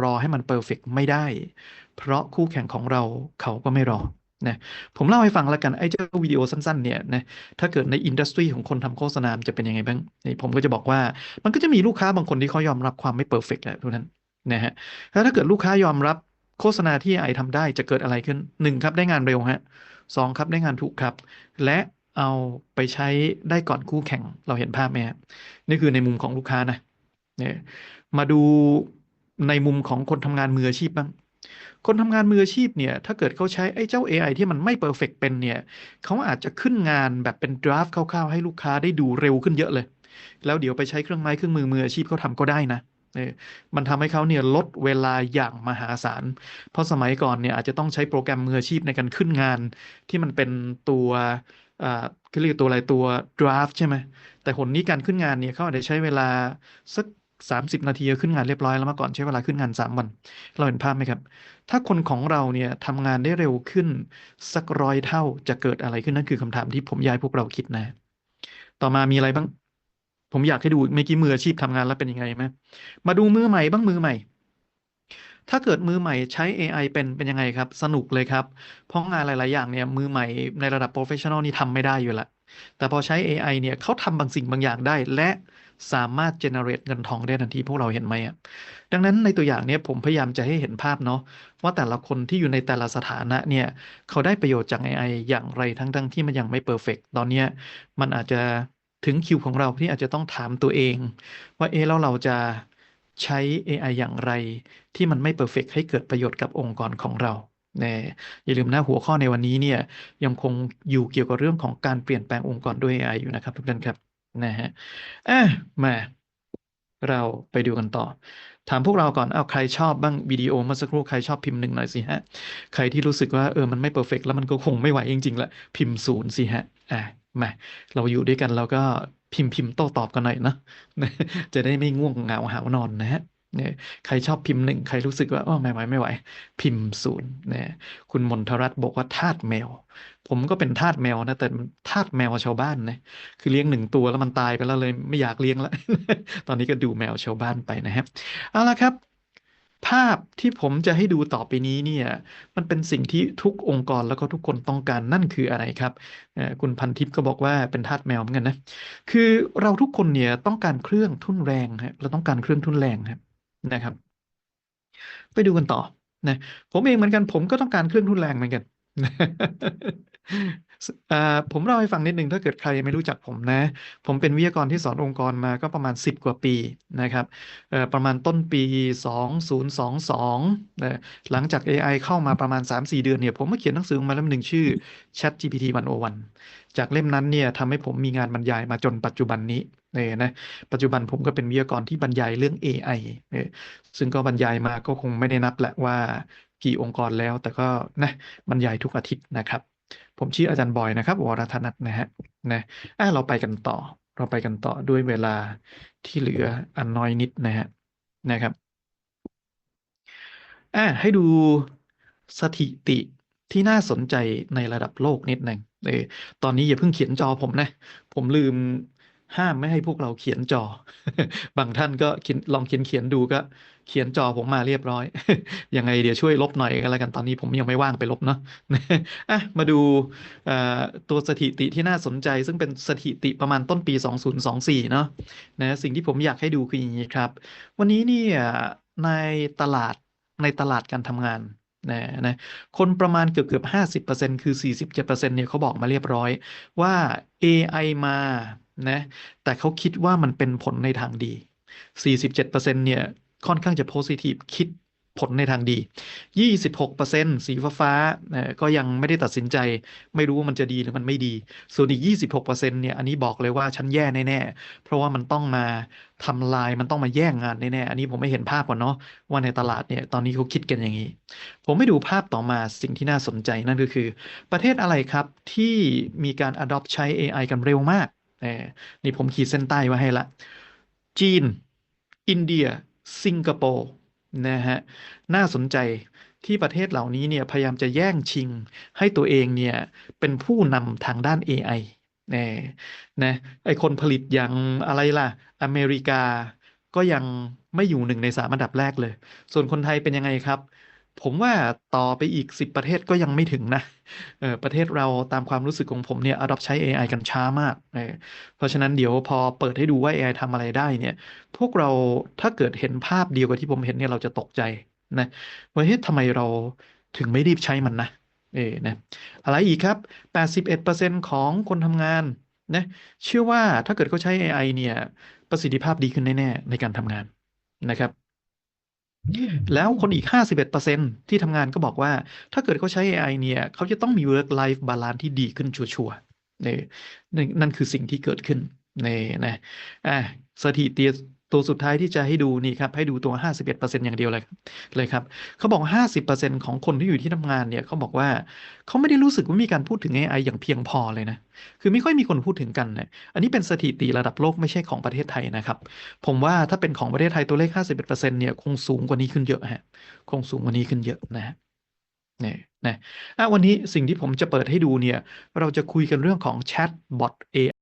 รอให้มันเพอร์เฟกไม่ได้ เพราะคู่แข่งของเราเขาก็ไม่รอนะผมเล่าให้ฟังแล้วกัน ไอ้เจ้าวิดีโอสั้นๆเนี่ยนะถ้าเกิดในอินดัสทรีของคนทำโฆษณาจะเป็นยังไงบ้างนี่ผมก็จะบอกว่ามันก็จะมีลูกค้าบางคนที่เขายอมรับความไม่เพอร์เฟกต์แหละทุกท่านนะฮะแล้วถ้าเกิดลูกค้ายอมรับโฆษณาที่ไอทำได้จะเกิดอะไรขึ้นหนึ่งครับได้งานเร็วฮะสองครับได้งานถูกครับ และเอาไปใช้ได้ก่อนคู่แข่งเราเห็นภาพไหมฮะนี่คือในมุมของลูกค้านะเนี่ยมาดู ในมุมของคนทำงานมืออาชีพบ้างคนทำงานมืออาชีพเนี่ย ถ้าเกิดเขาใช้ไอ้เจ้า AI ที่มันไม่เพอร์เฟกเป็นเนี่ยเขาอาจจะขึ้นงานแบบเป็นดราฟต์คร่าวๆ ให้ลูกค้าได้ดูเร็วขึ้นเยอะเลย แล้วเดี๋ยวไปใช้เครื่องไม้เครื่องมือมืออาชีพเขาทำก็ได้นะเออมันทำให้เขาเนี่ยลดเวลาอย่างมหาศาล เพราะสมัยก่อนเนี่ยอาจจะต้องใช้โปรแกรมมืออาชีพในการขึ้นงาน ที่มันเป็นตัวอ่าเขาเรียกตัวอะไรตัว draft ใช่ไหมแต่หนนี้การขึ้นงานเนี่ยเขาอาจจะใช้เวลาสัก สามสิบนาทีขึ้นงานเรียบร้อยแล้วมาก่อนใช้เวลาขึ้นงานสามวัน เราเห็นภาพไหมครับ ถ้าคนของเราเนี่ยทำงานได้เร็วขึ้น สักร้อยเท่าจะเกิดอะไรขึ้นนั่นคือคำถามที่ผมอยายพวกเราคิดนะ ต่อมามีอะไรบ้าง ผมอยากให้ดูเมื่อกี้มืออาชีพทำงานแล้วเป็นยังไงไหมมาดูมือใหม่บ้างมือใหม่ ถ้าเกิดมือใหม่ใช้ AI เป็นเป็นยังไงครับ สนุกเลยครับ เพราะงานหลาย ๆ อย่างเนี่ยมือใหม่ในระดับ professional นี่ทำไม่ได้อยู่ละแต่พอใช้ AI เนี่ยเขาทำบางสิ่งบางอย่างได้ และสามารถ generate เงินทองได้ทันทีพวกเราเห็นไหมอะดังนั้นในตัวอย่างเนี้ยผมพยายามจะให้เห็นภาพเนาะว่าแต่ละคนที่อยู่ในแต่ละสถานะเนี่ยเขาได้ประโยชน์จาก AI อย่างไรทั้งทั้งที่มันยังไม่ perfect ตอนเนี้ยมันอาจจะถึงคิวของเราที่อาจจะต้องถามตัวเอง ว่าเอ๊ะแล้วเราจะ ใช้ AI อย่างไร ที่มันไม่เ perfect ให้เกิดประโยชน์กับองค์กรของเราแน่อย่าลืมนะหัวข้อในวันนี้เนี่ยยังคงอยู่เกี่ยวกับเรื่องของการเปลี่ยนแปลงองค์กรด้วย AI อยู่นะครับทุกท่านครับนะฮะอะมาเราไปดูกันต่อ ถามพวกเราก่อนเอาใครชอบบ้างวิดีโอเมื่อสักครู่ใครชอบพิมพ์หนึ่งหน่อยสิฮะ ใครที่รู้สึกว่าเออมันไม่เพอร์เฟกแล้วมันก็คงไม่ไหวจริงๆละพิมพ์ศูนย์สิฮะอะมาเราอยู่ด้วยกันเราก็ พิมพ์พิมพ์โต้ตอบกันหน่อยนะ จะได้ไม่ง่วงเหงาหาวนอนนะฮะเนี่ยใครชอบพิมพ์หนึ่งใครรู้สึกว่าอ๋อไม่ไหวไม่ไหว พิมพ์ศูนย์เนี่ยคุณมนทรัตน์บอกว่าทาสแมว ผมก็เป็นทาสแมวนะแต่ทาสแมวชาวบ้านนะคือเลี้ยงหนึ่งตัวแล้วมันตายไปแล้วเลยไม่อยากเลี้ยงแล้วตอนนี้ก็ดูแมวชาวบ้านไปนะครับเอาละครับ ภาพที่ผมจะให้ดูต่อไปนี้เนี่ยมันเป็นสิ่งที่ทุกองค์กรแล้วก็ทุกคนต้องการนั่นคืออะไรครับคุณพันทิพย์ก็บอกว่าเป็นทาสแมวเหมือนกันนะคือเราทุกคนเนี่ยต้องการเครื่องทุ่นแรงฮะเราต้องการเครื่องทุ่นแรงครับนะครับ ไปดูกันต่อนะผมเองเหมือนกันผมก็ต้องการเครื่องทุ่นแรงเหมือนกัน ผมเล่าให้ฟังนิดนึงถ้าเกิดใครไม่รู้จักผมนะ ผมเป็นวิทยากรที่สอนองค์กรมาก็ประมาณ 10 กว่าปีนะครับประมาณต้นปี 2022นะหลังจาก AI เข้ามาประมาณ 3-4 เดือนเนี่ยผมมาเขียนหนังสือออกมาเล่มหนึ่งชื่อ ChatGPT 101 จากเล่มนั้นเนี่ยทำให้ผมมีงานบรรยายมาจนปัจจุบันนี้เนี่ยนะปัจจุบันผมก็เป็นวิทยากรที่บรรยายเรื่อง AI เนี่ยซึ่งก็บรรยายมาก็คงไม่ได้นับแหละว่ากี่องค์กรแล้วแต่ก็นะบรรยายทุกอาทิตย์นะครับ ผมชื่ออาจารย์บอยนะครับ วรธนัทนะฮะนะอะเราไปกันต่อ เราไปกันต่อด้วยเวลาที่เหลืออันน้อยนิดนะฮะนะครับอะให้ดูสถิติที่น่าสนใจในระดับโลกนิดหนึ่งเออตอนนี้อย่าเพิ่งเขียนจอผมนะ ผมลืม ห้ามไม่ให้พวกเราเขียนจอ บางท่านก็ลองเขียนเขียนดูก็ เขียนจอผมมาเรียบร้อย ยังไงเดี๋ยวช่วยลบหน่อยกันแล้วกันตอนนี้ผมยังไม่ว่างไปลบเนาะอะมาดูตัวสถิติที่น่าสนใจ ซึ่งเป็นสถิติประมาณต้นปี 2024 เนาะนะสิ่งที่ผมอยากให้ดูคืออย่างนี้ครับ วันนี้เนี่ยในตลาดในตลาดการทำงานนะนะคนประมาณเกือบเกือบห้าสิบเปอร์เซ็นต์คือสี่สิบเจ็ดเปอร์เซ็นต์เนี่ยเขาบอกมาเรียบร้อยว่า AI มา นะแต่เขาคิดว่ามันเป็นผลในทางดี 47%เนี่ยค่อนข้างจะโพซิทีฟคิดผลในทางดี 26%สีฟ้าฟ้าก็ยังไม่ได้ตัดสินใจ ไม่รู้ว่ามันจะดีหรือมันไม่ดี ส่วนอีก 26%เนี่ย อันนี้บอกเลยว่าฉันแย่แน่ๆ เพราะว่ามันต้องมาทำลาย มันต้องมาแย่งงานแน่ๆ อันนี้ผมไม่เห็นภาพก่อนเนาะว่าในตลาดเนี่ย ตอนนี้เขาคิดกันอย่างนี้ ผมไม่ดูภาพต่อมาสิ่งที่น่าสนใจนั่นก็คือ ประเทศอะไรครับที่มีการ adopt ใช้ AI กันเร็วมาก นี่ผมขีดเส้นใต้ไว้ให้ละ จีน อินเดีย สิงคโปร์นะฮะน่าสนใจที่ประเทศเหล่านี้เนี่ยพยายามจะแย่งชิงให้ตัวเองเนี่ยเป็นผู้นำทางด้าน AI น่นะไอคนผลิตอย่างอะไรล่ะ อเมริกาก็ยังไม่อยู่หนึ่งในสามอันดับแรกเลย ส่วนคนไทยเป็นยังไงครับ ผมว่าต่อไปอีกสิบประเทศก็ยังไม่ถึงนะเออประเทศเราตามความรู้สึกของผมเนี่ย adopt ใช้ AI กันช้ามากเออเพราะฉะนั้นเดี๋ยวพอเปิดให้ดูว่า AI ทำอะไรได้เนี่ย พวกเราถ้าเกิดเห็นภาพเดียวกับที่ผมเห็นเนี่ยเราจะตกใจนะว่าเฮ้ยทำไมเราถึงไม่รีบใช้มันนะเออนะอะไรอีกครับ 81%ของคนทำงานนะเชื่อว่าถ้าเกิดเขาใช้ AI เนี่ยประสิทธิภาพดีขึ้นแน่ ๆ ในการทำงานนะครับ แล้วคนอีก 51%ที่ทำงานก็บอกว่า ถ้าเกิดเขาใช้ AI เนี่ยเขาจะต้องมี work life balance ที่ดีขึ้นชัวร์ๆเนี่ยนั่นนั่นคือสิ่งที่เกิดขึ้นนี่นะอะสถิติ ตัวสุดท้ายที่จะให้ดูนี่ครับให้ดูตัว 51%อย่างเดียวเลยครับเลยครับเขาบอก 50%ของคนที่อยู่ที่ทำงานเนี่ยเขาบอกว่าเขาไม่ได้รู้สึกว่ามีการพูดถึง AI อย่างเพียงพอเลยนะคือไม่ค่อยมีคนพูดถึงกันนะอันนี้เป็นสถิติระดับโลกไม่ใช่ของประเทศไทยนะครับ ผมว่าถ้าเป็นของประเทศไทยตัวเลข 51%เนี่ยคงสูงกว่านี้ขึ้นเยอะฮะคงสูงกว่านี้ขึ้นเยอะนะฮะเนี่ยนะอะวันนี้สิ่งที่ผมจะเปิดให้ดูเนี่ย เราจะคุยกันเรื่องของแชทบอท AI